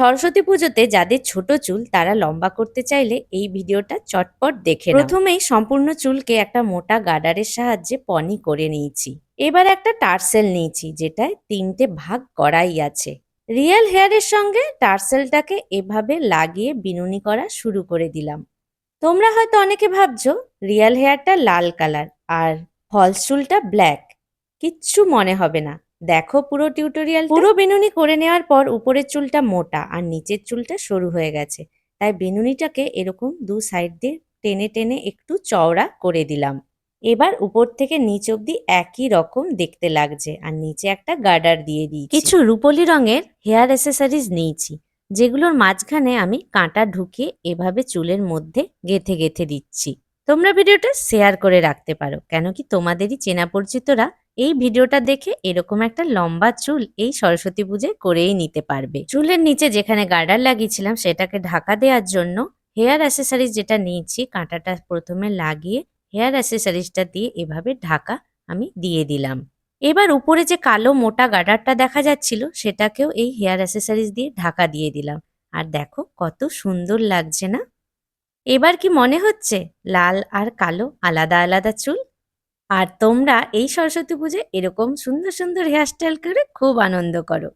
সরস্বতী পুজোতে যাদের ছোট চুল, তারা লম্বা করতে চাইলে এই ভিডিওটা চটপট দেখে প্রথমেই সম্পূর্ণ চুলকে একটা মোটা গার্ডারের সাহায্যে পনি করে নিয়েছি। এবার একটা টার্সেল নিয়েছি, যেটায় তিনটে ভাগ করাই আছে। রিয়েল হেয়ারের সঙ্গে টার্সেলটাকে এভাবে লাগিয়ে বিনুনি করা শুরু করে দিলাম। তোমরা হয়তো অনেকে ভাবছ, রিয়েল হেয়ারটা লাল কালার আর ফলস চুলটা ব্ল্যাক। কিচ্ছু মনে হবে না। দেখো পুরো টিউটোরিয়াল পুরো বিনুনি করে নেওয়ার পর উপরের চুলটা মোটা আর নিচের চুলটা সরু হয়ে গেছে। তাই বিনুনিটাকে এরকম দু সাইড দিয়ে টেনে টেনে একটু চওড়া করে দিলাম। এবার উপর থেকে নিচ অবধি একই রকম দেখতে লাগছে আর নিচে একটা গার্ডার দিয়ে দিই কিছু রূপলি রঙের হেয়ার অ্যাসেসরিজ নিয়েছি যেগুলোর মাঝখানে আমি কাঁটা ঢুকিয়ে এভাবে চুলের মধ্যে গেথে গেথে দিচ্ছি। তোমরা ভিডিওটা শেয়ার করে রাখতে পারো। কেন কি তোমাদেরই চেনা পরিচিতরা এই ভিডিওটা দেখে এরকম একটা লম্বা চুল এই সরস্বতী পুজোয় করেই নিতে পারবে। চুলের নিচে যেখানে গার্ডার লাগিয়েছিলাম সেটাকে ঢাকা দেওয়ার জন্য হেয়ার অ্যাসেসারিজ যেটা নিয়েছি, কাঁটাটা প্রথমে লাগিয়ে হেয়ার অ্যাসেসরিজটা দিয়ে এভাবে ঢাকা আমি দিয়ে দিলাম। এবার উপরে যে কালো মোটা গার্ডারটা দেখা যাচ্ছিল সেটাকেও এই হেয়ার অ্যাসেসরিজ দিয়ে ঢাকা দিয়ে দিলাম। আর দেখো কত সুন্দর লাগছে না? এবার কি মনে হচ্ছে? লাল আর কালো আলাদা আলাদা চুল? আর তোমরা এই সরস্বতী পুজো এরকম সুন্দর সুন্দর হেয়ারস্টাইল করে খুব আনন্দ করো।